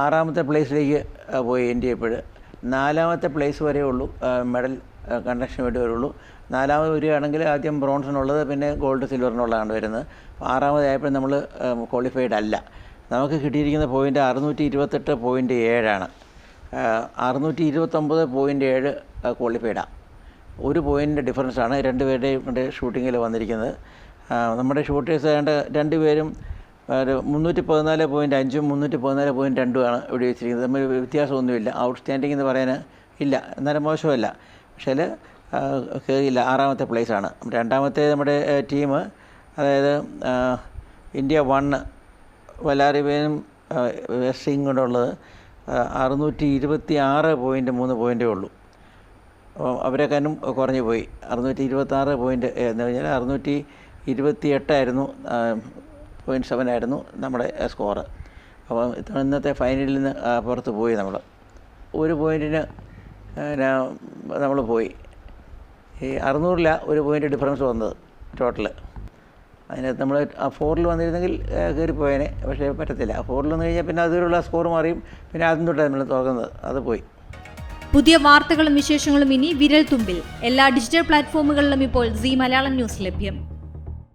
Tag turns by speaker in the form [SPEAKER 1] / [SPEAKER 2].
[SPEAKER 1] ആറാമത്തെ പ്ലേസിലേക്ക് പോയി ഇന്ത്യ ഇപ്പോൾ നാലാമത്തെ പ്ലേസ് വരെ ഉള്ളൂ മെഡൽ കണ്ടക്ഷന് വേണ്ടി വരുള്ളൂ. നാലാമത് വരികയാണെങ്കിൽ ആദ്യം ബ്രോൺസിനുള്ളത് പിന്നെ ഗോൾഡ് സിൽവറിനുള്ളതാണ് വരുന്നത്. ആറാമതായപ്പോൾ നമ്മൾ ക്വാളിഫൈഡ് അല്ല. നമുക്ക് കിട്ടിയിരിക്കുന്ന പോയിന്റ് അറുന്നൂറ്റി ഇരുപത്തെട്ട് പോയിന്റ് ഏഴാണ്. അറുന്നൂറ്റി ഇരുപത്തൊമ്പത് പോയിന്റ് ഏഴ് ക്വാളിഫൈഡാണ് ഒരു പോയിന്റ് ഡിഫറൻസാണ് രണ്ടുപേരുടെയും ഷൂട്ടിങ്ങിൽ വന്നിരിക്കുന്നത്. നമ്മുടെ ഷൂട്ടേഴ്സ് ഏതാണ്ട് രണ്ടുപേരും മുന്നൂറ്റി പതിനാല് പോയിന്റ് അഞ്ചും മുന്നൂറ്റി പതിനാല് പോയിന്റ് രണ്ടുമാണ് ഇവിടെ വെച്ചിരിക്കുന്നത്. തമ്മിൽ വ്യത്യാസമൊന്നുമില്ല. ഔട്ട്സ്റ്റാൻഡിംഗ് എന്ന് പറയാൻ ഇല്ല. എന്നാലും മോശമല്ല. പക്ഷേ കയറിയില്ല ആറാമത്തെ പ്ലേസാണ് രണ്ടാമത്തെ നമ്മുടെ ടീം അതായത് ഇന്ത്യ വണ്ണ് വലാറിവേനും വെസ്റ്റിംഗ് കൊണ്ടുള്ളത് അറുന്നൂറ്റി ഇരുപത്തി ആറ് പോയിന്റ് മൂന്ന് പോയിന്റേ ഉള്ളൂ. അപ്പോൾ അവരെക്കാനും കുറഞ്ഞു പോയി. അറുന്നൂറ്റി ഇരുപത്താറ് പോയിന്റ് എന്ന് പറഞ്ഞാൽ അറുന്നൂറ്റി ഇരുപത്തി എട്ടായിരുന്നു പോയിന്റ് സെവൻ ആയിരുന്നു നമ്മുടെ സ്കോറ് അപ്പം ഇന്നത്തെ ഫൈനലിൽ നിന്ന് പുറത്ത് പോയി നമ്മൾ ഒരു പോയിന്റിന് നമ്മൾ പോയി. ഈ അറുന്നൂറിലാണ് ഒരു പോയിന്റ് ഡിഫറൻസ് വന്നത് ടോട്ടൽ അതിനകത്ത് നമ്മൾ ആ ഫോറിൽ വന്നിരുന്നെങ്കിൽ കയറിപ്പോയേനെ പക്ഷേ പറ്റത്തില്ല. ഫോറിൽ വന്നു കഴിഞ്ഞാൽ പിന്നെ അതുവരെയുള്ള സ്കോർ മാറിയും. പിന്നെ ആദ്യം തൊട്ടാണ് നമ്മൾ തുറക്കുന്നത് അത് പോയി.
[SPEAKER 2] പുതിയ വാർത്തകളും വിശേഷങ്ങളും ഇനി വിരൽ തുമ്പിൽ എല്ലാ ഡിജിറ്റൽ പ്ലാറ്റ്ഫോമുകളിലും ഇപ്പോൾ സി മലയാളം ന്യൂസ് ലഭ്യം.